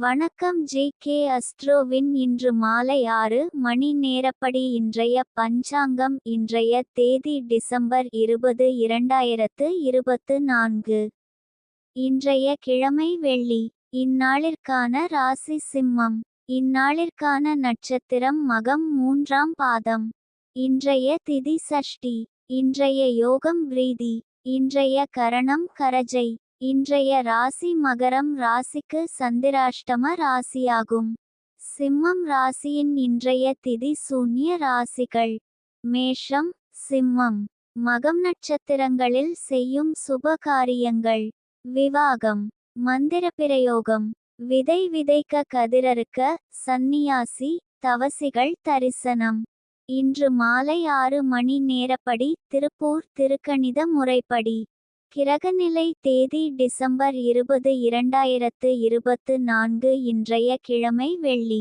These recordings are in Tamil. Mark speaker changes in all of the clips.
Speaker 1: வணக்கம் ஜே கே அஸ்ட்ரோவின் இன்று மாலை ஆறு மணி நேரப்படி இன்றைய பஞ்சாங்கம் இன்றைய தேதி டிசம்பர் இருபது இரண்டாயிரத்து இருபத்து நான்கு. இன்றைய கிழமை வெள்ளி. இந்நாளிற்கான ராசி சிம்மம். இந்நாளிற்கான நட்சத்திரம் மகம் மூன்றாம் பாதம். இன்றைய திதி சஷ்டி இன்றைய யோகம் பிரீதி இன்றைய கரணம் கரஜை. இன்றைய ராசி மகரம் ராசிக்கு சந்திராஷ்டம ராசியாகும். சிம்மம் ராசியின் இன்றைய திதி சூன்ய ராசிகள். மேஷம் சிம்மம். மகம் நட்சத்திரங்களில் செய்யும் சுப காரியங்கள். விவாகம் மந்திர பிரயோகம். விதை விதைக்க கதிரறுக்க சந்நியாசி தவசிகள் தரிசனம். இன்று மாலை ஆறு மணி நேரப்படி திருப்பூர் திருக்கணித முறைப்படி. கிரகநிலை தேதி டிசம்பர் இருபது இரண்டாயிரத்து இருபத்து நான்கு இன்றைய கிழமை வெள்ளி.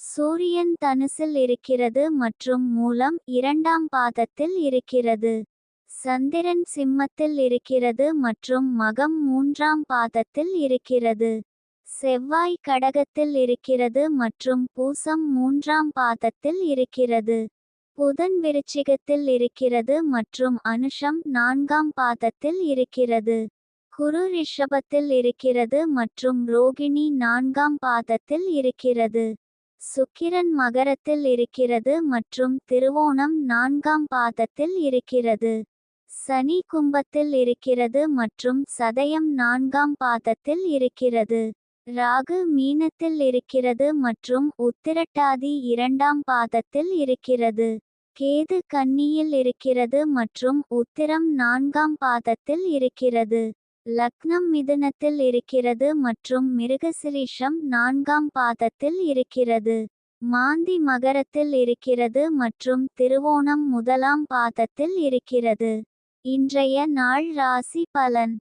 Speaker 1: சூரியன் தனுசில் இருக்கிறது மற்றும் மூலம் இரண்டாம் பாதத்தில் இருக்கிறது. சந்திரன் சிம்மத்தில் இருக்கிறது மற்றும் மகம் மூன்றாம் பாதத்தில் இருக்கிறது. செவ்வாய் கடகத்தில் இருக்கிறது மற்றும் பூசம் மூன்றாம் பாதத்தில் இருக்கிறது. புதன் விருச்சிகத்தில் இருக்கிறது மற்றும் அனுஷம் நான்காம் பாதத்தில் இருக்கிறது. குரு ரிஷபத்தில் இருக்கிறது மற்றும் ரோகிணி நான்காம் பாதத்தில் இருக்கிறது. சுக்கிரன் மகரத்தில் இருக்கிறது மற்றும் திருவோணம் நான்காம் பாதத்தில் இருக்கிறது. சனி கும்பத்தில் இருக்கிறது மற்றும் சதயம் நான்காம் பாதத்தில் இருக்கிறது. ராகு மீனத்தில் இருக்கிறது மற்றும் உத்திரட்டாதி இரண்டாம் பாதத்தில் இருக்கிறது. கேது கன்னியில் இருக்கிறது மற்றும் உத்திரம் நான்காம் பாதத்தில் இருக்கிறது. லக்னம் மிதுனத்தில் இருக்கிறது மற்றும் மிருகசிரீஷம் நான்காம் பாதத்தில் இருக்கிறது. மாந்தி மகரத்தில் இருக்கிறது மற்றும் திருவோணம் முதலாம் பாதத்தில் இருக்கிறது. இன்றைய நாள் ராசி பலன்.